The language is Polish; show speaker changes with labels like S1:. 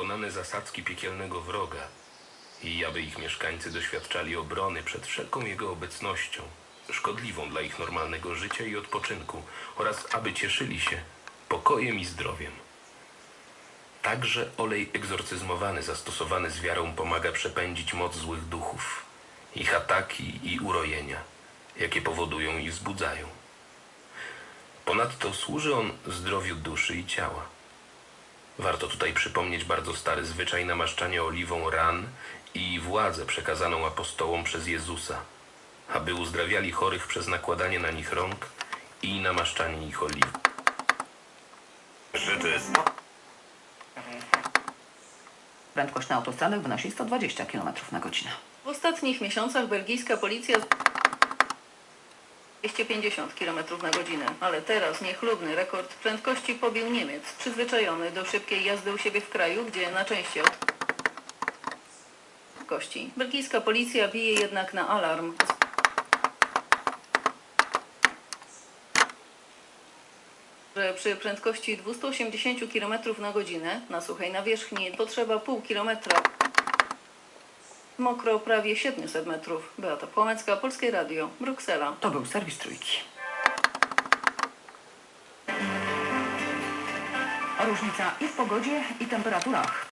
S1: dokonane zasadzki piekielnego wroga i aby ich mieszkańcy doświadczali obrony przed wszelką jego obecnością, szkodliwą dla ich normalnego życia i odpoczynku, oraz aby cieszyli się pokojem i zdrowiem. Także olej egzorcyzmowany zastosowany z wiarą pomaga przepędzić moc złych duchów, ich ataki i urojenia, jakie powodują i wzbudzają. Ponadto służy on zdrowiu duszy i ciała. Warto tutaj przypomnieć bardzo stary zwyczaj namaszczania oliwą ran i władzę przekazaną apostołom przez Jezusa, aby uzdrawiali chorych przez nakładanie na nich rąk i namaszczanie ich oliwą.
S2: Życzę
S3: Prędkość na autostradach wynosi 120 km na godzinę.
S4: W ostatnich miesiącach belgijska policja 250 km na godzinę, ale teraz niechlubny rekord prędkości pobił Niemiec, przyzwyczajony do szybkiej jazdy u siebie w kraju, gdzie na części od kości. Belgijska policja bije jednak na alarm. że przy prędkości 280 km na godzinę na suchej nawierzchni potrzeba pół kilometra. Mokro prawie 700 metrów. Beata Płomecka, Polskie Radio, Bruksela.
S3: To był serwis trójki. Różnica i w pogodzie, i temperaturach.